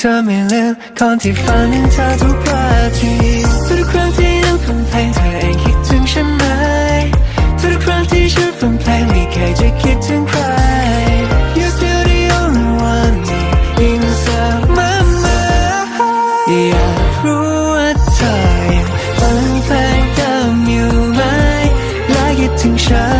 ธอไม่ลืมคนที่ฝันถึงเธอทุกนาทีทุกครั้งที่ยังฟังเพลงเธอเองคิดถึงฉันไหมทุกครั้งที่ฉันฟังเพลงไม่เคยจะคิดถึงใคร You're still the only one inside my mind อยากรู้ว่าเธอยังฟังเพลงเดิมอยู่ไหมและคิดถึงฉัน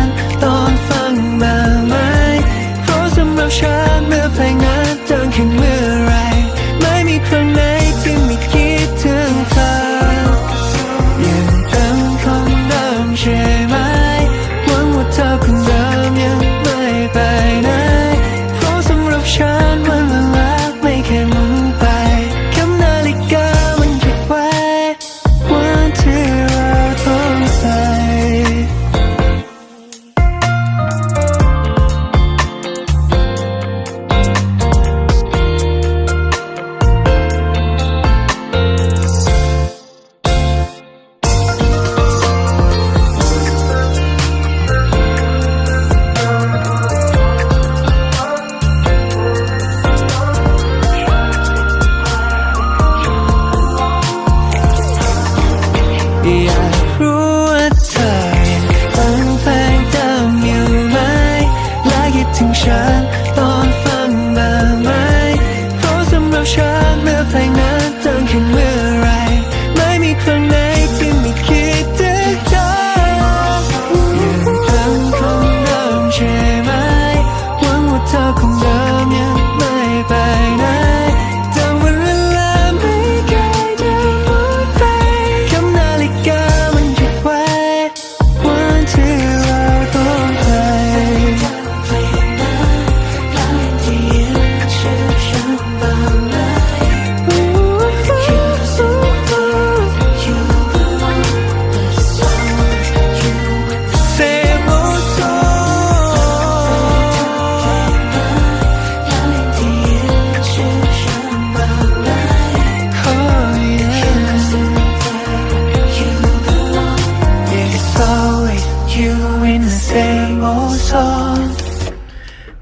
you in the same old song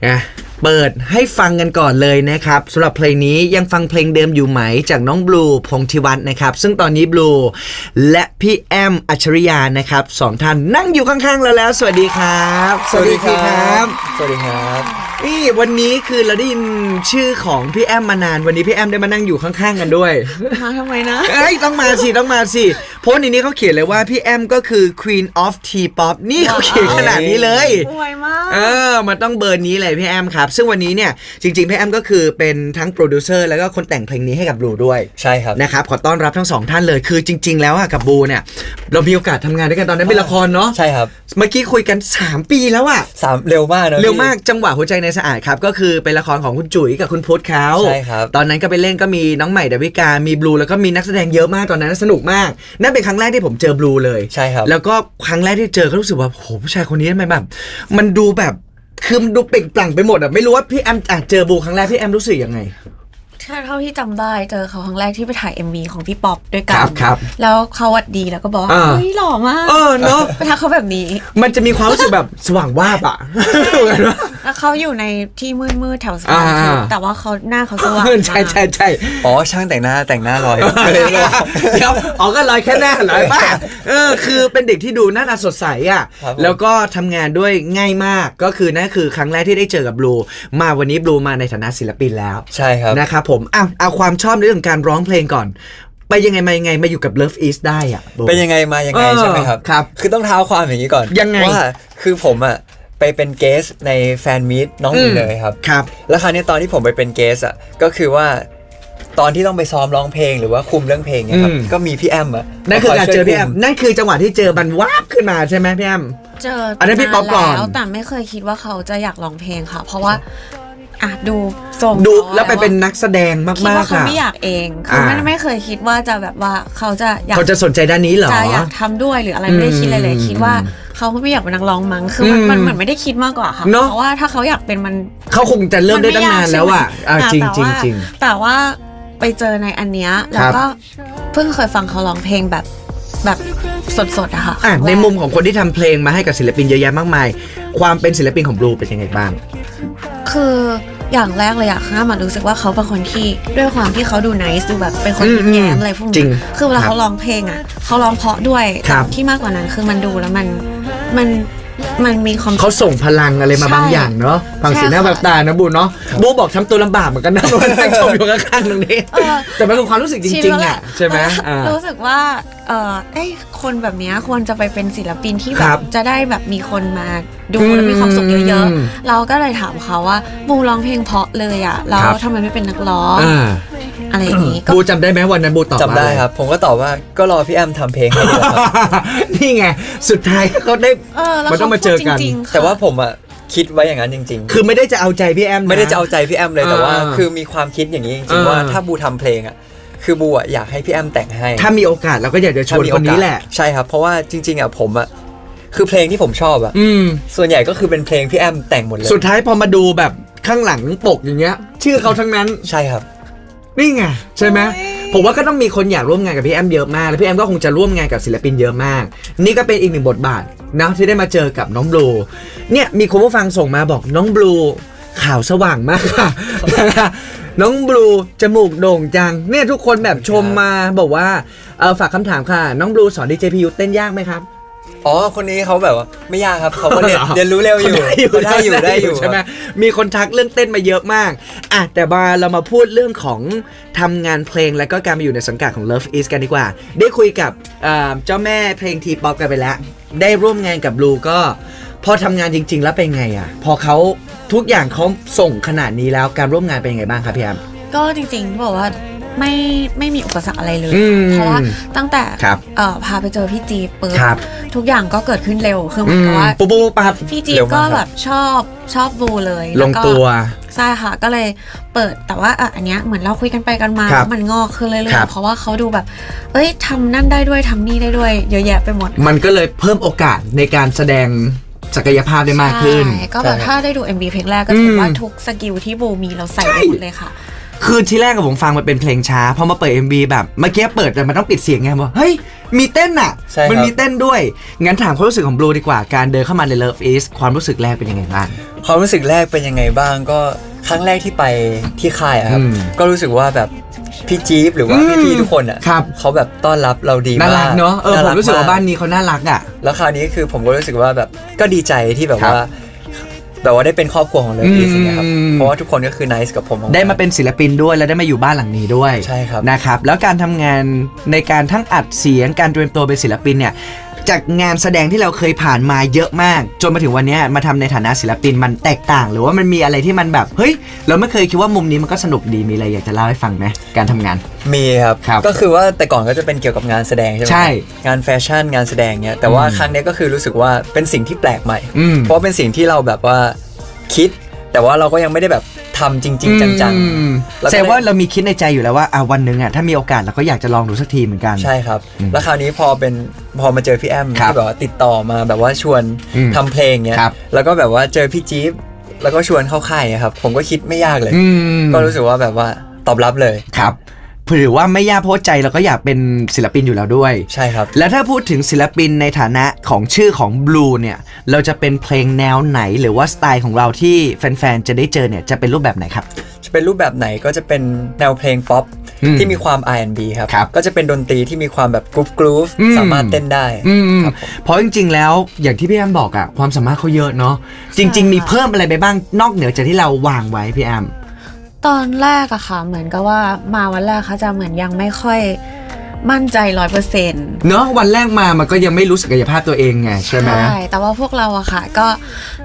อะเปิดให้ฟังกันก่อนเลยนะครับสำหรับเพลงนี้ยังฟังเพลงเดิมอยู่ไหมจากน้องบลูพงษ์ธิวัฒน์นะครับ ซึ่งตอนนี้บลูและพี่แอมอัจฉริยานะครับสองท่านนั่งอยู่ข้างๆเราแล้ว สวัสดีครับ สวัสดีครับ สวัสดีครับ นี่วันนี้คือเราได้ยินชื่อของพี่แอมมานาน วันนี้พี่แอมได้มานั่งอยู่ข้างๆกันด้วยมาทำไมนะเอ้ยต้องมาสิต้องมาสิเพราะในนี้เขาเขียนเลยว่าพี่แอมก็คือ Queen of T-pop นี่เขาเขียนขนาดนี้เลยสวยมากเออมันต้องเบอร์นี้เลยพี่แอมครับ ซึ่งวันนี้เนี่ยจริงๆพี่แอมก็คือเป็นทั้งโปรดิวเซอร์แล้วก็คนแต่งเพลงนี้ให้กับบลูด้วยใช่ครับนะครับขอต้อนรับทั้งสองท่านเลยคือจริง ๆ แล้วอะกับบลูเนี่ยเรามีโอกาสทำงานด้วยกันตอนนั้นเป็นละครเนาะใช่ครับเมื่อกี้คุยกัน 3 ปีแล้วอะสามเร็วมากนะเร็วพี่มากจังหวะหัวใจในสะอาดครับก็คือเป็นละครของคุณจุ๋ยกับคุณพุทธเขาใช่ครับตอนนั้นก็ไปเล่นก็มีน้องใหม่ดาวิกา มีบลูแล้วก็มีนักแสดงเยอะมากตอนนั้นสนุกมาก นั่นเป็นครั้งแรกที่ผมเจอบลูเลยใช่ครับแล้วก็ครั้งแรกที่เจอก็รู้สึกว่าโหผู้ชายคนนี้ทำไมแบบมันดูแบบคือมันดูเปล่งปลั่งไปหมดอะไม่รู้ว่าพี่แอมอะเจอบูครั้งแรกพี่แอมรู้สึกยังไงถ้า เท่าที่จำได้เจอเขาครั้งแรกที่ไปถ่าย MV ของพี่ป๊อปด้วยกัครันบครับแล้วเขาหวัดดีแล้วก็บอกว่าอ่าเฮ้ยหล่อมากเออเนาะไปทักเขาแบบนี้ มันจะมีความรู้สึกแบบสว่างวาบอะเหมือนว่าแล้วเขาอยู่ในที่มืดมืดๆแถวสะพานอ่าแต่ว่าเขาหน้าเขาสว่างใช่ใช่ใช่อ๋อช่างแต่งหน้าแต่งหน้าลอยเดี๋ยวอ๋อก็ลอยแค่หน้าลอยป้าเออคือเป็นเด็กที่ดูหน้าตาสดใสอะครับผมแล้วก็ทำงานด้วยง่ายมากก็คือนั่นคือครั้งแรกที่ได้เจอกับบลูมาวันนี้บลูมาในฐานะศิลปินแล้วใช่ครับนะครับผมเอาเอาความชอบในเรื่องการร้องเพลงก่อน ไปยังไงมายังไงมาอยู่กับ Love East ได้อะโบ เป็นยังไงมายังไงเออใช่ไหมครับ ครับคือต้องเท้าความอย่างนี้ก่อนยังไง ว่าคือผมอะไปเป็นเกสในแฟนมีตน้องหมีเลยครับ ครับ แล้วคราวนี้ตอนที่ผมไปเป็นเกสอะก็คือว่าตอนที่ต้องไปซ้อมร้องเพลงหรือว่าคุมเรื่องเพลงเนี่ยครับอืม ก็มีพี่แอมอะนั่นคือการเจอพี่แอมคยช่วยคุนั่นคือจังหวะที่เจอมันวาบขึ้นมาใช่ไหมพี่แอม เจออันนั้นพี่ป๊อปก่อน แล้วแต่ไม่เคยคิดว่าเขาจะอยากร้องเพลงค่ะ เพราะว่า อะดูทรงดูขาแล้วไปเป็นนักแสดงคิดมากว่าๆเขาค่ะ ไม่อยากเองคือไม่อ่า ไม่เคยคิดว่าจะแบบว่าเขาจะอยากเขาจะสนใจด้านนี้เหรอ จะอยากทำด้วยหรืออะไรไม่ได้คิดเลยเลย อืมคิดว่าเขาไม่อยากเป็นนักร้องมั้งคือมันอืมมันเหมือนไม่ได้คิดมากกว่าค่ะเนอะ เพราะว่าถ้าเขาอยากเป็นมัน เขาคงจะเริ่มได้ตั้งนานแล้วอะอะแต่จริง แต่จริงว่าจริงแต่ว่าไปเจอในอันเนี้ยแล้วก็เพิ่งเคยฟังเขาร้องเพลงแบบแบบสดๆอะค่ะอะครั้งแรกในมุมของคนที่ทำเพลงมาให้กับศิลปินเยอะแยะมากมาย ความเป็นศิลปินของบลูเป็นยังไงบ้าง คืออย่างแรกเลยอะข้ามารู้สึกว่าเขาเป็นคนที่ด้วยความที่เขาดูไนซ์ดูแบบเป็นคนอืมยิ้มแย้มอะไรพวกจรินี้งคือเวลาครับเขาร้องเพลงอะเขาร้องเพราะด้วยครับที่มากกว่านั้นคือมันดูแล้วมันมัน มันมีความ เขาส่งพลังอะไรมาใช่บางอย่างเนาะฟังสีหน้าใช่แบค่ะบตานะบูเนาะบูบอกทำตัวลำบากเหมือนกันนะวันนั่งชมอยู่ข้างๆตรงนี้ เออ แต่มันคือความรู้สึกจริงๆอะใช่ไหมอ่ารู้สึกว่า เออเอ้ยคนแบบเนี้ยควรจะไปเป็นศิลปินที่แบครับบจะได้แบบมีคนมาดูอืมแล้วมีความสุขเยอะๆ เราก็เลยถามเขาว่าบูร้องเพลงเพราะเลยอะ แล้วครับ ทำไมไม่เป็นนักร้อง อ่า อะไรอย่างนี้ก็ บูจำได้ไหมวันนั้นบูตอบจำได้ว่าอะครับ ผมก็ตอบว่าก็รอพี่แอมทำเพลงให้ดีกว่าครับ นี่ไง สุดท้ายเขาได้ เออแล้วมันต้องมาเจอกันขพูดจริงๆค่ะ แต่ว่าผมอะคิดไว้อย่างนั้นจริงๆคือไม่ได้จะเอาใจพี่แอมนไม่ได้จะเอาใจพี่แอมเลยแต่ว่า อ่าคือมีความคิดอย่างนี้จริงอ่า ๆว่าถ้าบูทำเพลงอะคือบูอะอยากให้พี่แอมแต่งให้ถ้ามีโอกาสเราก็อยากจะชวนถ้ามีคโอนกานี้สแหละ ใช่ครับ เพราะว่าจริง ๆอะผมอะคือเพลงที่ผมชอบอะอืม ส่วนใหญ่ก็คือเป็นเพลงพี่แอมแต่งหมดเลยสุดท้ายพอมาดูแบบข้างหลังปกอย่างเงี้ย ชื่อเขาทั้งนั้น ใช่ครับ นี่ไงใช่ไหมผมว่าก็ต้องมีคนอยากร่วมงานกับพี่แอมเยอะมาก แล้วพี่แอมก็คงจะร่วมงานกับศิลปินเยอะมาก นี่ก็เป็นอีกหนึ่งบทบาทนะที่ได้มาเจอกับน้องบลูเนี่ยมีคุณผู้ฟังส่งมาบอกน้องบลูข่าวสว่างมากค่ะ น้องบลูจมูกโด่งจัง เนี่ยทุกคนแบบชมมาบอกว่าเออฝากคำถามค่ะ น้องบลูสอนดีเจพียูเต้นยากไหมครับ อ๋อ คนนี้เขาแบบว่าไม่ยากครับเขาก็เรียนเหรอเรียนรู้เร็วอยู่เขาได้อยู่ได้อยู่ใช่ไหมมีคนทักเรื่องเต้นมาเยอะมากอะแต่มาเรามาพูดเรื่องของทำงานเพลงแล้วก็การมาอยู่ในสังกัดของ Love Is กันดีกว่า ได้คุยกับเอ่อเจ้าแม่เพลงทีป๊อปกันไปแล้ว ได้ร่วมงานกับบลูก็ พอทำงานจริง ๆ แล้วเป็นไงอะ พอเขาทุกอย่างเขาส่งขนาดนี้แล้วการร่วมงานเป็นยังไงบ้างครับพี่แอมก็จริงๆบอกว่า ไม่ไม่มีอุปสรรคอะไรเลย อืมเพราะว่าตั้งแต่ครับเอ่อพาไปเจอพี่จีบปุ๊บครับ ทุกอย่างก็เกิดขึ้นเร็วคือเหมือือนมกับว่า ปุ๊บปุ๊บปุ๊บปั๊บพี่จีเร็บวมากก็ครับแบบชอบชอบบูเลยลแวงก็ตัว ใช่ค่ะ ก็เลยเปิดแต่ว่าอะอันเนี้ยเหมือนเราคุยกันไปกันมา ครับแล้วมันงอกขึ้นเรื่อครัยบๆเพราะว่าเขาดูแบบ เอ้ยทำนั่นได้ด้วยทำนี่ได้ด้วยเยอะแยะไปหมดมันก็เลยเพิ่มโอกาสในการแสดงศักยภาพได้มากขึ้น ใช่ก็แบบใช่ถ้าได้ดู MV เพลงแรกก็ถือว่าอืม ทุกสกิลที่บูมีเราใส่ไปหมดเลยค่ะ คือที่แรกกับผมฟังมันเป็นเพลงช้าพอมาเปิด MV แบบเมื่อกี้เปิดแต่มันต้องปิดเสียงไงบอกเฮ้ย มีเต้นอะ ใช่ครับ มัมีเต้นด้วย งั้นถามความรู้สึกของบลูดีกว่าการเดินเข้ามาใน Love Is ความรู้สึกแรกเป็นยังไงบ้าง ความรู้สึกแรกเป็นยังไงบ้างก็ครั้งแรกที่ไปที่ค่ายอะครับ อืมก็รู้สึกว่าแบบพี่จี๊บหรือว่าอืมพี่ๆทุกคนอะครับ เขาแบบต้อนรับเราดีมากน่ารักเนาะเออผมรู้สึกว่าบ้านมนี้เขาน่ารักอะ แล้วคราวนี้คือผมก็รู้สึกว่าแบบก็ดีใจที่แบบครับว่า แบบว่าได้เป็นครอบครัวของเลอืยมพีอย่างเงี้ยครับเพราะว่าทุกคนก็คือนิสกับผมกๆ ได้มาเป็นศิลปินด้วยและได้มาอยู่บ้านหลังนี้ด้วยใช่ครับ นะครับ แล้วการทำงานในการทั้งอัดเสียงการเตรียมตัวเป็นศิลปินเนี่ย จากงานแสดงที่เราเคยผ่านมาเยอะมาก จนมาถึงวันเนี้ยมาทำในฐานะศิลปินมันแตกต่าง หรือว่ามันมีอะไรที่มันแบบเฮ้ยเราไม่เคยคิดว่ามุมนี้มันก็สนุกดีมีอะไรอยากจะเล่าให้ฟังไหมการทำงาน มีครับครับก็คือว่าแต่ก่อนก็จะเป็นเกี่ยวกับงานแสดงใช่ไหมใช่งานแฟชั่นงานแสดงเนี้ยแต่ว่าครั้งเนี้ยก็คือรู้สึกว่าเป็นสิ่งที่แปลกใหม่อืมเพราะว่าเป็นสิ่งที่เราแบบว่าคิด แต่ว่าเราก็ยังไม่ได้แบบทำจริง ๆ จังอืมแล้วก็แสดงว่าเรามีคิดในใจอยู่แล้วว่าอะวันหนึ่งอะถ้ามีโอกาสเราก็อยากจะลองดูสักทีเหมือนกันๆใช่ครับอืมแล้วคราวนี้พอเป็นพอมาเจอพี่แอมครับที่แบบว่าติดต่อมาแบบว่าชวนอืมทำเพลงเนี้ยครับ แล้วก็แบบว่าเจอพี่จี๊บแล้วก็ชวนเข้าค่ายอะครับ ผมก็คิดไม่ยากเลย อืมก็รู้สึกว่าแบบว่าตอบรับเลย ครับ ถือว่าไม่ยากเพราะว่าใจเราก็อยากเป็นศิลปินอยู่แล้วด้วย ใช่ครับ แล้วถ้าพูดถึงศิลปินในฐานะของชื่อของ Blue เนี่ย เราจะเป็นเพลงแนวไหนหรือว่าสไตล์ของเราที่แฟนๆ จะได้เจอเนี่ยจะเป็นรูปแบบไหนครับ จะเป็นรูปแบบไหนก็จะเป็นแนวเพลงป๊อปอืมที่มีความ R&B ครับครับ ก็จะเป็นดนตรีที่มีความแบบกรุ๊ปกรูฟอืมสามารถเต้นได้อืมครับผมเพราะจริง ๆ แล้วอย่างที่พี่แอมบอกอะความสามารถเขาเยอะเนาะจริง ๆ มีเพิ่มอะไรไปบ้างนอกเหนือจากที่เราวางไว้พี่แอม ตอนแรกอะค่ะ เหมือนกับว่ามาวันแรกเขาจะเหมือนยังไม่ค่อยมั่นใจร้อยเปอร์เซ็นต์เนาะวันแรกมามันก็ยังไม่รู้ศักยภาพตัวเองไงใช่ไหมแต่ว่าพวกเราอะค่ะก็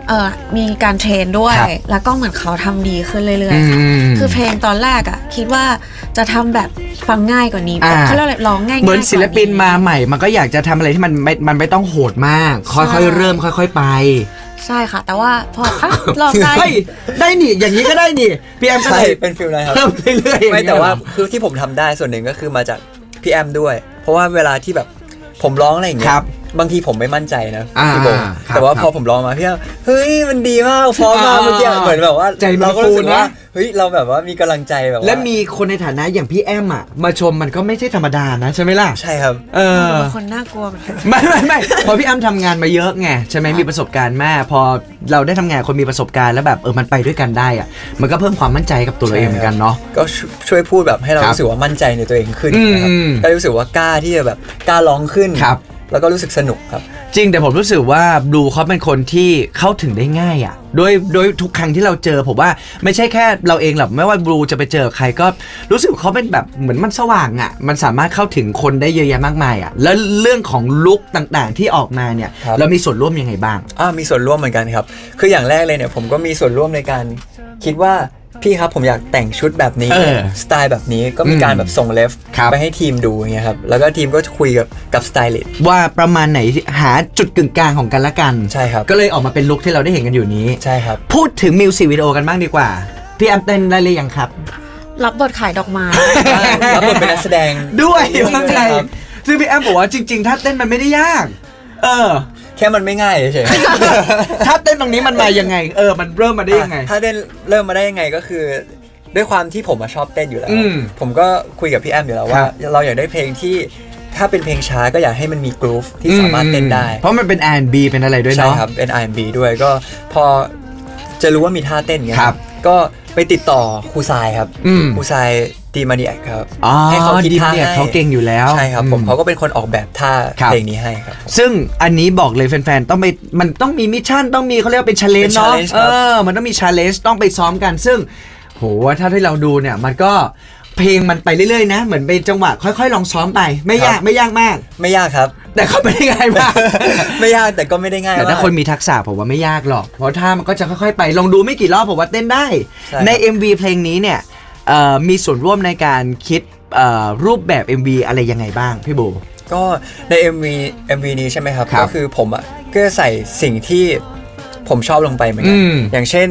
เอ่อมีการเทรนด้วยครับแล้วก็เหมือนเขาทำดีขึ้นเรื่อยอืๆค่ะมคือเพลงตอนแรกอะคิดว่าจะทำแบบฟังง่ายกว่านี้อ่าเขาเรียกอะไรร้องง่ายๆเหมือนศิลปินกว่มาใหม่ มันก็อยากจะทำอะไรที่มันไม่มันไม่ต้องโหดมาก ค่อยๆเริ่มค่อย ๆ ไป ใช่ค่ะ แต่ว่าพออะลองได้ เฮ้ยได้นี่อย่างนี้ก็ได้นี่พี่แอมก็ใช่เลยเป็นฟิลนั้นครับ เพิ่มเรื่อยๆไม่อย่งเงี้ยแต่ว่าเหรอคือที่ผมทำได้ส่วนหนึ่งก็คือมาจากพี่แอมด้วย เพราะว่าเวลาที่แบบผมร้องอะไรอย่างเงี้คยรับ บางทีผมไม่มั่นใจนะอ่าพี่โบครับแต่ว่าครับพอผมลองมาพี่เฮ้ยมันดีมากพอมากอ่าเมื่อกี้เหมือนแบบว่าใจมันเราก็รู้สึกฟูนะ ว่าเฮ้ยเราแบบว่ามีกำลังใจแบบว่าและมีคนในฐานะอย่างพี่แอมอะมาชมมันก็ไม่ใช่ธรรมดานะใช่ไหมล่ะ ใช่ครับ เออ เป็นคนน่ากลัวเหมือนกันไม่ไม่ไม่พอพี่อ้ำทำงานมาเยอะไงใช่ไหมมีประสบการณ์มาก พอเราได้ทำงานคนมีประสบการณ์แล้วแบบเออมันไปด้วยกันได้อะมันก็เพิ่มความมั่นใจกับตัวเราเองเหมือนกันเนาะ ก็ช่วยช่วยพูดแบบให้เราครับรู้สึกว่ามั่นใจในตัวเองขึ้นอืมนะครับอืมก็รู้สึกว่ากล้าที่จะแบบกล้าร้องขึ้นครับ แล้วก็รู้สึกสนุกครับ จริงแต่ผมรู้สึกว่าบลูเขาเป็นคนที่เข้าถึงได้ง่ายอะโดยโดยทุกครั้งที่เราเจอผมว่าไม่ใช่แค่เราเองหรอกไม่ว่าบลูจะไปเจอใครก็รู้สึกเขาเป็นแบบเหมือนมันสว่างอะ มันสามารถเข้าถึงคนได้เยอะแยะมากมายอะ แล้วเรื่องของลุคต่างๆ ที่ออกมาเนี่ย ครับ เรามีส่วนร่วมยังไงบ้าง อ่ามีส่วนร่วมเหมือนกันครับ คืออย่างแรกเลยเนี่ยผมก็มีส่วนร่วมในการคิดว่า พี่ครับผมอยากแต่งชุดแบบนี้เออสไตล์แบบนี้ก็มีอืมการแบบส่งเลฟครับ ไปให้ทีมดูอย่างเงี้ยครับแล้วก็ทีมก็คุยกับกับสไตลิสต์ว่าประมาณไหนที่หาจุดกึ่งกลางของกันและกัน ใช่ครับก็เลยออกมาเป็นลุคที่เราได้เห็นกันอยู่นี้ ใช่ครับ พูดถึงมิวสิกวิดีโอกันบ้างดีกว่า พี่แอมเต้นได้เลยยังครับ รับบทขายดอกไม้ แล้วบทเป็นนักแสดง ด้วยด้วยเข้าใจครับซึ่งพี่แอมบอกว่าจริง ๆ ถ้าเต้นมันไม่ได้ยาก เออ แค่มันไม่ง่ายเฉยถ้าเต้นตรงนี้มันมายังไง เออ มันเริ่มมาได้ยังไงถ้าเต้นเริ่มมาได้ยังไงก็คือ ด้วยความที่ผมอะชอบเต้นอยู่แล้ว อืมผมก็คุยกับพี่แอมอยู่แล้วคว่ารับ เราอยากได้เพลงที่ถ้าเป็นเพลงช้าก็อยากให้มันมีกรูฟที่สามารถเต้นได้ เพราะมันเป็น R&B เป็นอะไรด้วยใช่เนาะ ครับเป็น R&B ด้วยก็พอจะรู้ว่ามีท่าเต้นอย่างเงี้ยครับก็ไปติดต่อครูทรายครับอืมครูทราย ดีมานีแอคครับอ๋อให้เขาคิดดิมท่าเนี่ยให้เขาเก่งอยู่แล้วใช่ครับผมอืเขาก็เป็นคนออกแบบท่าครับเพลงนี้ให้ครับ ซึ่งอันนี้บอกเลยแฟนๆต้องไปมันต้องมีมิชชั่นต้องมีเขาเรียกว่าเป็นชาเลนเป็จ์นเนาะ challenge เอครับอมันต้องมีชาเลนจ์ต้องไปซ้อมกัน ซึ่งโหถ้าที่เราดูเนี่ยมันก็เพลงมันไปเรื่อยๆนะ เหมือนเป็นจังหวะค่อยๆ ลองซ้อมไป ไม่ยากไม่ยากมาก ไม่ยากครับ แต่ก็ไม่ได้ง่ายมาก ไม่ยากแต่ก็ไม่ได้ง่ายแต่ถ้ามกคนมีทักษะผมว่าไม่ยากหรอก เพราะถ้ามันก็จะค่อยๆ ไปลองดูไม่กี่รอบผมว่าเต้นได้ใช่ครับใน MV เพลงนี้เนี่ยเอ่อ มีส่วนร่วมในการคิดเอ่อรูปแบบ MV อะไรยังไงบ้างพี่บูก็ใน MV MV นี้ใช่ไหมครับครับ ก็คือผมอะก็ใส่สิ่งที่ผมชอบลงไปเหมือนกัอืมอย่างเช่น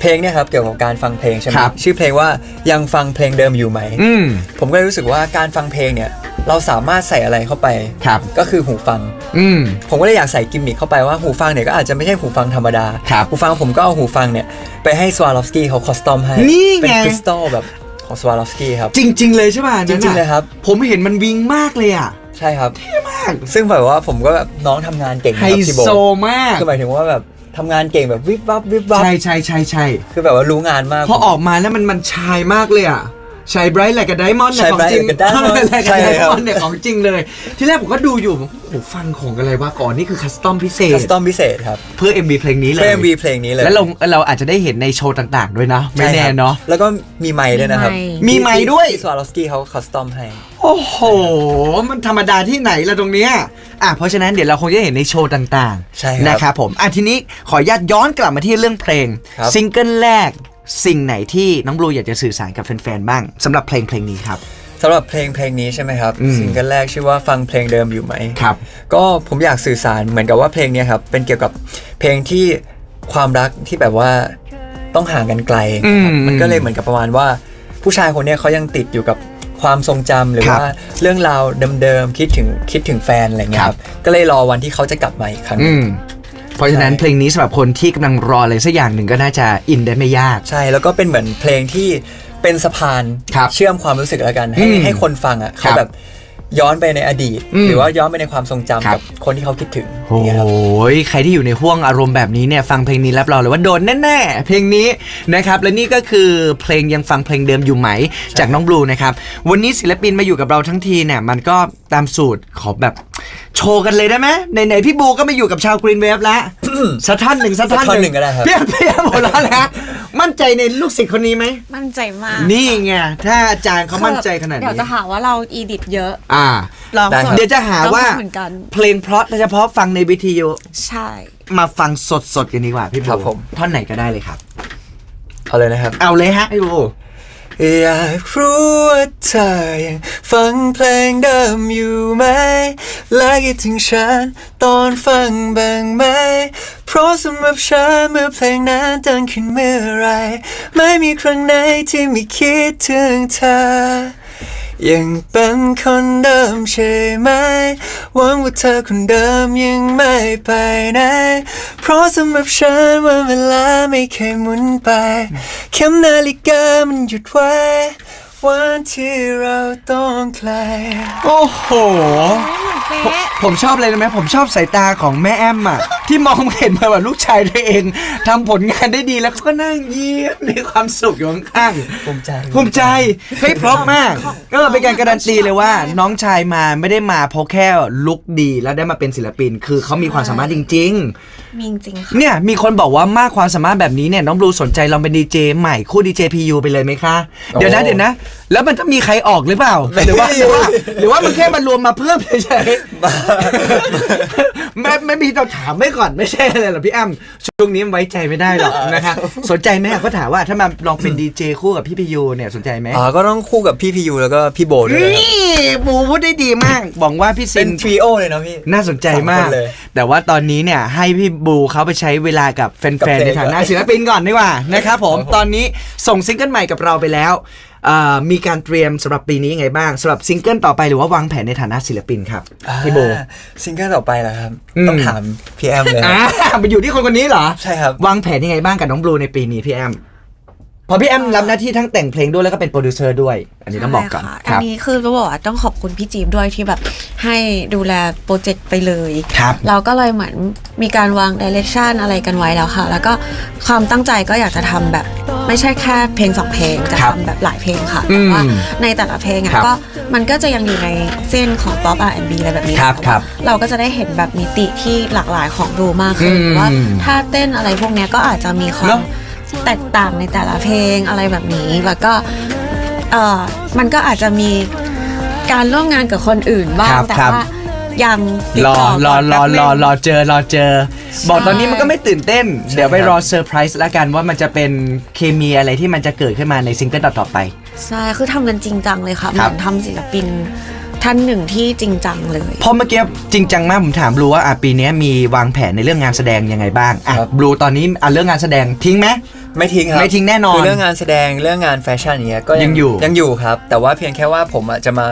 เพลงเนี่ยครับเกี่ยวกับการฟังเพลงใช่ไหมครับชื่อเพลงว่ายังฟังเพลงเดิมอยู่ไหมอืมผมก็เลยรู้สึกว่าการฟังเพลงเนี่ย เราสามารถใส่อะไรเข้าไปครับก็คือหูฟัง อืม ผมก็เลยอยากใส่กิมมิคเข้าไปว่าหูฟังเนี่ยก็อาจจะไม่ใช่หูฟังธรรมดา ครับหูฟังผมก็เอาหูฟังเนี่ยไปให้สวาลอฟสกี้เขาคอสตอมให้ นี่ไง เป็นคริสตัลแบบของสวาลอฟสกี้ครับ จริง ๆ เลยใช่ป่ะจริงๆเลยครับ ผมเห็นมันวิงมากเลยอะใช่ครับ มากซึ่งแบบว่าผมก็แบบน้องทำงานเก่งไฮนะครับพี่โบโซมากคือหมายถึงว่าแบบทำงานเก่งแบบวิบวับวิบวับใช่ใช่ใช่ใช่คือแบบว่ารู้งานมากพอออกมาแล้วมันมันชายมากเลยอะ ชายไบรท์แหละกับไดมอนด์เนี่ย Shine ของจริง Bright กับ Diamond แหละกับใช่ไดครับมอนด์เนี่ยของจริงเลย ที่แรกผมก็ดูอยู่โอ้โหฟังของอะไรวะก่อนนี่คือคัสตอมพิเศคัษ สตอมพิเศษครับ เพื่อ MV เพลงนี้เลย เพื่อ MV เพลงนี้เลย แล้วเราเราอาจจะได้เห็นในโชว์ต่างๆ ด้วยนะ ไม่ใช่แน่ครับเนาะแล้วก็มีไมค์ด้วยนะครับมีไมค์ด้วยที่สวาลอฟสกี้เขาคัสตอมให้ โอ้โห มันธรรมดาที่ไหนละตรงเนี้ยอะเพราะฉะนั้นเดี๋ยวเราคงจะเห็นในโชว์ต่างใช่ครับนะครับผมอะทีนี้ขออนุญาตย้อนกลับมาที่เรื่องเพลงครับ ซิงเกิลแรก สิ่งไหนที่น้องบลูอยากจะสื่อสารกับแฟนๆบ้างสำหรับเพลงเพลงนี้ครับสำหรับเพลงเพลงนี้ใช่ไหมครับอืมซิงเกิลแรกชื่อว่าฟังเพลงเดิมอยู่ไหมครับ ก็ผมอยากสื่อสารเหมือนกับว่าเพลงเนี้ยครับเป็นเกี่ยวกับเพลงที่ความรักที่แบบว่าต้องห่างกันไกลอืมมันก็เลยเหมือนกับประมาณว่า ผู้ชายคนเนี้ยเขายังติดอยู่กับความทรงจำหรือครับว่าเรื่องราวเดิมๆคิดถึงคิดถึงแฟนอะไรเงี้ยคครัรับบก็เลยรอวันที่เขาจะกลับมาอีกครั้งอืม เพราะฉะนั้นใช่เพลงนี้สำหรับคนที่กำลังรออะไรสักอย่างหนึ่งก็น่าจะอินได้ไม่ยาก ใช่แล้วก็เป็นเหมือนเพลงที่เป็นสะพานครับเชื่อมความรู้สึกแล้วกัน ให้อืมให้คนฟังอะคเขารับแบบย้อนไปในอดีต อืมหรือว่าย้อนไปในความทรงจำครับ กับคนที่เขาคิดถึงโอ้อย่างเงี้ยครับยใครที่อยู่ในห่วงอารมณ์แบบนี้เนี่ย ฟังเพลงนี้รับรองเลยว่าโดนแน่ๆ เพลงนี้นะครับ และนี่ก็คือเพลงยังฟังเพลงเดิมอยู่ไหม จากน้องบลูนะครับ วันนี้ศิลปินมาอยู่กับเราทั้งทีเนี่ย มันก็ตามสูตรขอแบบ โชว์กันเลยได้ไหมไหนๆพี่บูก็มาอยู่กับชาวกรีนเวฟแล้ว สักท่อนหนึ่งสักท่อนสักท่อนหนึ่งก็ได้ครับ เพียงเพียงหมดแล้วนะมั่นใจในลูกศิษย์คนนี้ไหม มั่นใจมากนี่ไงถ้าอาจารย์เขามั่นใจขนาดเดี๋ยวนี้จะหาว่าเราอีดิทเยอะอ่าลองได้สครับเดี๋ยวจะหาว่าก็เหมือนกัน เพลงเพราะโดยเฉพาะฟังในวิทยุใช่ มาฟังสดๆกันดีกว่าพี่ครับบูผม ท่อนไหนก็ได้เลยครับ เอาเลยนะครับ เอาเลยฮะพี่บู อยากรู้ว่าเธอยังฟังเพลงเดิมอยู่ไหม และคิดถึงฉันตอนฟังบ้างไหม เพราะสำหรับฉันเมื่อเพลงนั้นดังขึ้นเมื่อไร ไม่มีครั้งไหนที่ไม่คิดถึงเธอ ยังเป็นคนเดิมใช่ไหมหวังว่าเธอคนเดิมยังไม่ไปไหน เพราะสำหรับฉันวันเวลาไม่เคยหมุนไปเข็มนาฬิกามันหยุดไว้ วันที่เราต้องไกล โอ้โหผม ผมชอบอะไรรู้ไหมผมชอบสายตาของแม่แอมอะ ที่มองเห็นมาแบบลูกชายตัวเองทำผลงานได้ดีแล้วก็นั่งยิ้มมีความสุขอยู่ข้างๆภูมิใจภูมิใจเฮ้ยเพราะมากก็เป็นการการันตีเลยว่า น้องชายมาไม่ได้มาเพราะแค่ลุกดีแล้วได้มาเป็นศิลปิน คือเขามีความสามารถจริงมีจริงๆค่ะๆเนี่ยมีคนบอกว่ามากความสามารถแบบนี้เนี่ยน้องบลูสนใจลองเป็นดีเจใหม่คู่ดีเจพียูไปเลยไหมคะเดี๋ยวนะเดี๋ยวนะ แล้วมันจะมีใครออกหรือเปล่าหรือว่าหรือว่าหรือว่ามันแค่มารวมมาเพิ่มเฉยๆไม่ไม่มีเราถามไว้ก่อนไม่ใช่อะไรหรอกพี่อ้ำช่วงนี้ไว้ใจไม่ได้หรอกนะคะสนใจไหมเขาถามว่าถ้ามาลองเป็นดีเจคู่กับพี่พียูเนี่ยสนใจไหมอ่าก็ต้องคู่กับพี่พียูแล้วก็พี่โบด้วยนะครับนี่บูพูดได้ดีมากบอกว่าพี่ซิเป็นนทริโอเลยนะพี่ น่าสนใจมาก สามคนเลยแต่ว่าตอนนี้เนี่ยให้พี่บูเขาไปใช้เวลากับแฟกับนเพลๆงในฐานะก่อนศิลปินก่อนดีกว่านะครับผมครับผมตอนนี้ส่งซิงเกิลใหม่กับเราไปแล้วเอ่อ มีการเตรียมสำหรับปีนี้ยังไงบ้างสำหรับซิงเกิลต่อไปหรือว่าวางแผนในฐานะศิลปินครับพี่โบอ่าซิงเกิลต่อไปล่ะครับอืมต้องถามพี่แอมเลยอ่าไปอยู่ที่คนคนนี้เหรอใช่ครับวางแผนยังไงบ้างกับน้องบลูในปีนี้พี่แอม เพอพี่แอมรับหน้าที่ทั้งแต่งเพลงด้วยแล้วก็เป็นโปรดิวเซอร์ด้วย อันนี้ต้องบอกก่อนใช่ค่ะครัอับนนี้คือต้องบอกว่าต้องขอบคุณพี่จีบด้วยที่แบบให้ดูแลโปรเจกต์ไปเลย ครับ เราก็เลยเหมือนมีการวางดิเรกชันอะไรกันไว้แล้วค่ะ แล้วก็ความตั้งใจก็อยากจะทำแบบไม่ใช่แค่เพลงสองเพลงจะครับทำแบบหลายเพลงค่ะอืแต่มว่าในแต่ละเพลงอะครับก็มันก็จะยังอยู่ในเส้นของ pop R&B อะไรแบบนี้ครับแต่ครัว่าบเราก็จะได้เห็นแบบมิติที่หลากหลายของดูมากขึ้นอืม ว่าถ้าเต้นอะไรพวกเนี้ยก็อาจจะมีควาเนมอะ แตกต่างในแต่ละเพลงอะไรแบบนี้ แล้วก็เออมันก็อาจจะมีการร่วมงานกับคนอื่นบ้าคงรับแต่ครับว่ายังติดรอต่รอก่นรอแป๊บนึรงอรอเจอรอเจอ บอกตอนนี้มันก็ไม่ตื่นเต้น เดี๋ยวไปรอเซอร์ไพรส์ละกันว่ามันจะเป็นเคมีอะไรที่มันจะเกิดขึ้นมาในซิงเกิลต่อๆไป ใช่ คือทำกันจริงจังเลยค่ะ เหครัมืบอนทำศิลปินท่านหนึ่งที่จริงจังเลยเพราะเมื่อกี้จริงจังมากผมถามบลูว่าอะปีนี้มีวางแผนในเรื่องงานแสดงยังไงบ้างอะครับบลูตอนนี้อะเรื่องงานแสดงทิ้งไหม ไม่ทิ้งครับไม่ทิ้งแน่นอน คือเรื่องงานแสดงเรื่องงานแฟชั่นอย่างเงี้ยก็ยังอยู่ ยังอยู่ครับ แต่ว่าเพียงแค่ว่าผมอะจะมา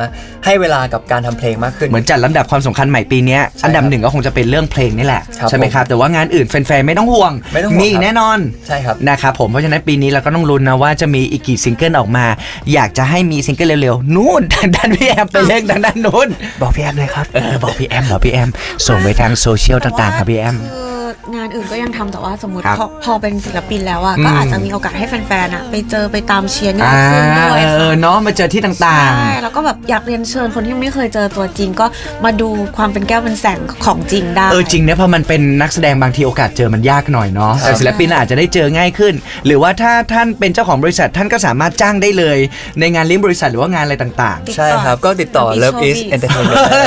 ให้เวลากับการทำเพลงมากขึ้น เหมือนจัดลำดับความสำคัญใหม่ปีเนี้ยใช่อันดับครับหนึ่งก็คงจะเป็นเรื่องเพลงนี่แหละ ครับใช่ไหมผมครับ แต่ว่างานอื่นแฟนๆไม่ต้องห่วงไม่ต้องห่วงมีอีครักบแน่นอน ใช่ครับ นะครับผมเพราะฉะนั้นปีนี้เราก็ต้องลุ้นนะว่าจะมีอีกกี่ซิงเกิลออกมา อยากจะให้มีซิงเกิลเร็วๆ นู่น ด้านพี่แอมไปเล่นด้านด้านนู้น บอกพี่แอมเลยครับเออบอกพี่แอมบอกพี่แอมส่งไปทางโซเชียลต่างๆครับพี่แอม คือ งานอื่นก็ยังทำแต่ว่าสมมติครับพอพอเป็นศิลปินแล้วอะอืมก็อาจจะมีโอกาสให้แฟนๆอะไปเจอไปตามเชียร์งานอ่าขึ้นด้วยเอค่ะอเนาะมาเจอที่ต่างใช่ แล้วก็แบบอยากเรียนเชิญคนที่ยังไม่เคยเจอตัวจริงก็มาดูความเป็นแก้วเป็นแสงของจริงได้ ๆ เออจริงนะเพราะมันเป็นนักแสดงบางทีโอกาสเจอมันยากหน่อยเนาะแต่ศิลปินอาจจะได้เจอง่ายขึ้น หรือว่าถ้าท่านเป็นเจ้าของบริษัทท่านก็สามารถจ้างได้เลย ในงานเลี้ยงบริษัทหรือว่างานอะไรต่างๆ ใช่ครับก็ติดต่อ Love is Entertainment ได้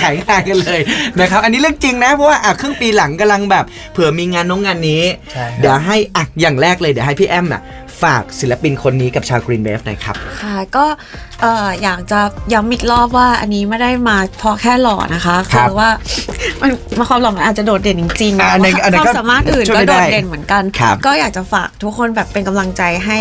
ขายงานกันเลยนะครับ อันนี้เรื่องจริงนะ เพราะว่าอะครึ่งปีหลังกำลังแบบเผื่อมีงานน้องงานนี้ ใช่ครับ เดี๋ยวให้อะอย่างแรกเลยเดี๋ยวให้พี่แอมน่ะ ฝากศิลปินคนนี้กับชาวกรีนเบฟหน่อยครับ ค่ะก็เอ่ออยากจะย้ำอีกรอบว่าอันนี้ไม่ได้มาเพราะแค่หล่อนะคะครับคือว่ามันมาความหล่อมันอาจจะโดดเด่นจริงๆอะแต่อันนั้นอันนั้นคก็วามสามารถอื่นช่วยก็ไม่โดได้ดเด่นเหมือนกัน ครับก็อยากจะฝากทุกคนแบบเป็นกำลังใจให้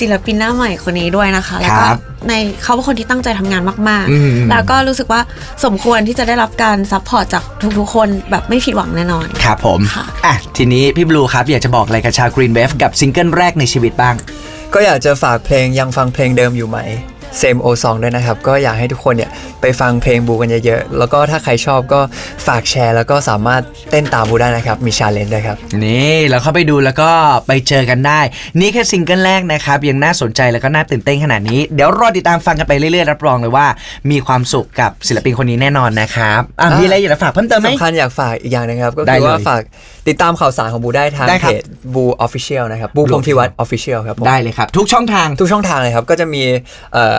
ศิลปินหน้าใหม่คนนี้ด้วยนะคะแล้วก็ครับในเขาเป็นคนที่ตั้งใจทำงานมากอืม ๆ แล้วก็รู้สึกว่าสมควรที่จะได้รับการซัพพอร์ตจากทุกๆคนแบบไม่ผิดหวังแน่นอน ครับผมค่ะ อะทีนี้พี่บลูครับ อยากจะบอกอะไรกับชาวกรีนเบฟกับซิงเกิลแรกในชีวิตบ้างก็อยากจะฝากเพลงยังฟังเพลงเดิมอยู่ไหม Same O Song ด้วยนะครับ ก็อยากให้ทุกคนเนี่ยไปฟังเพลงบูกันเยอะๆ แล้วก็ถ้าใครชอบก็ฝากแชร์ แล้วก็สามารถเต้นตามบูได้นะครับ มีชาเลนจ์ด้วยครับ นี่แล้วเข้าไปดูแล้วก็ไปเจอกันได้ นี่แค่ซิงเกิลแรกนะครับ ยังน่าสนใจแล้วก็น่าตื่นเต้นขนาดนี้ เดี๋ยวรอติดตามฟังกันไปเรื่อยๆ รับรองเลยว่า มีความสุขกับศิลปินคนนี้แน่นอนนะครับอะอะมีอะไรอยากจะฝากเพิ่มเติมไหม สำคัญอยากฝากอีกอย่างหนึงครับ ก็ได้คือเลยว่าฝากติดตามข่าวสารของบูได้ทางได้คเพรับ จบูออฟฟิเชียลนะครับบูพงษ์พิวัตรออฟฟิเชียลครับผม ได้เลยครับ ทุกช่องทาง ทุกช่องทางเลยครับ ก็จะมีเอ่อ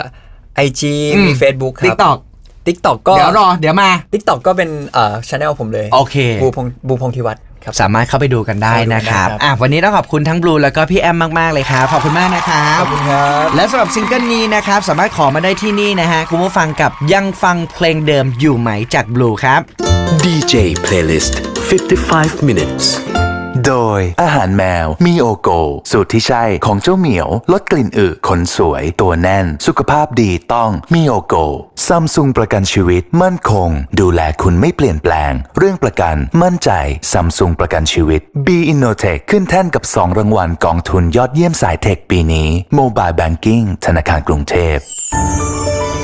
ไอจีอืม มี Facebook ครับ TikTok TikTok ก็เดี๋ยวรอ เดี๋ยวมา TikTok ก็เป็นเอ่อช anel ผมเลยโอเค บูพงษ์บูพงษ์พิวัตรครับ สามารถเข้าไปดูกันได้นะครับ เข้าไปดูได้ครับ อะวันนี้ต้องขอบคุณทั้งบลูแล้วก็พี่แอมมาก ๆ เลยครับ ขอบคุณมากนะครับ ขอบคุณครับ และสำหรับซิงเกิลนี้นะครับ สามารถขอมาได้ที่นี่นะฮะ คุณผู้ฟังกับยังฟังเพลงเดิมอยู่ไหมจากบลูครับ DJ playlist 55 minutes โดยอาหารแมวมีโอโก สูตรที่ใช่ของเจ้าเหมียว ลดกลิ่นอึขนสวยตัวแน่น สุขภาพดีต้องมีโอโกซัมซุงประกันชีวิตมั่นคง ดูแลคุณไม่เปลี่ยนแปลง เรื่องประกันมั่นใจซัมซุงประกันชีวิต B Innotech ขึ้นแท่นกับ 2 รางวัลกองทุนยอดเยี่ยมสายเทคปีนี้ Mobile Banking ธนาคารกรุงเทพ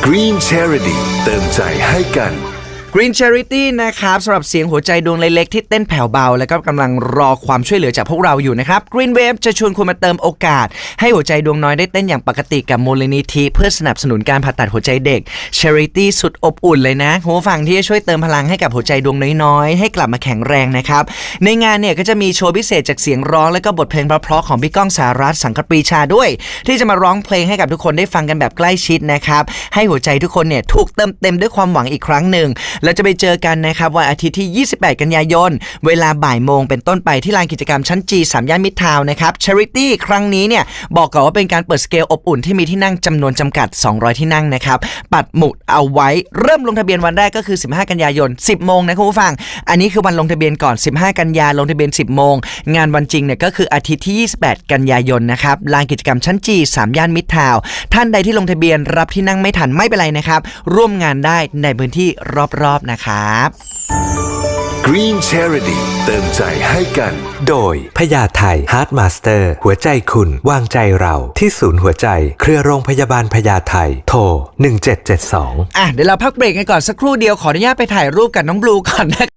Green Charity เติมใจให้กัน Green Charity นะครับสำหรับเสียงหัวใจดวงเล็กๆที่เต้นแผ่วเบา แล้วก็กำลังรอความช่วยเหลือจากพวกเราอยู่นะครับ Green Wave จะชวนคุณมาเติมโอกาส ให้หัวใจดวงน้อยได้เต้นอย่างปกติกับมูลนิธิ เพื่อสนับสนุนการผ่าตัดหัวใจเด็ก Charity สุดอบอุ่นเลยนะคุณผู้ฟังที่จะช่วยเติมพลังให้กับหัวใจดวงน้อยๆ ให้กลับมาแข็งแรงนะครับ ในงานเนี่ยก็จะมีโชว์พิเศษจากเสียงร้อง และก็บทเพลงเพราะๆของพี่ก้องสารัตสังกปรีชาด้วย ที่จะมาร้องเพลงให้กับทุกคนได้ฟังกันแบบใกล้ชิดนะครับให้หัวใจทุกคนเนี่ยถูกเติมเต็มด้วยความหวังอีกครั้งหนึ่งแล้วจะไปเจอกันนะครับวันอาทิตย์ที่ 28 กันยายน เวลาบ่ายโมงเป็นต้นไปที่ลานกิจกรรมชั้นจีสามย่านมิตรทาวน์นะครับ Charity ครั้งนี้เนี่ยบอกก่อนว่าเป็นการเปิดสเกลอบอุ่นที่มีที่นั่งจำนวนจำกัด 200 ที่นั่งนะครับปัดหมุดเอาไว้เริ่มลงทะเบียนวันแรกก็คือ 15 กันยายน 10 โมงนะคุณผู้ฟัง อันนี้คือวันลงทะเบียนก่อน 15 กันยาลงทะเบียน 10 โมง งานวันจริงเนี่ยก็คืออาทิตย์ที่ 28 กันยายนนะครับลานกิจกรรมชั้นจีสามย่านมิตรทาวน์ท่านใดที่ลงทะเบียนรับที่นั่งไม่ทันไม่เป็นไรนะครับร่วมงานได้ในพื้นที่รอบๆนะครับ Green Charity เติมใจให้กัน โดยพญาไทฮาร์ดมาสเตอร์หัวใจคุณวางใจเราที่ศูนย์หัวใจ เครือโรงพยาบาลพญาไทโทร 1772อะเดี๋ยวเราพักเบรกกันก่อนสักครู่เดียวขออนุญาตไปถ่ายรูปกับน้องบลูก่อนนะ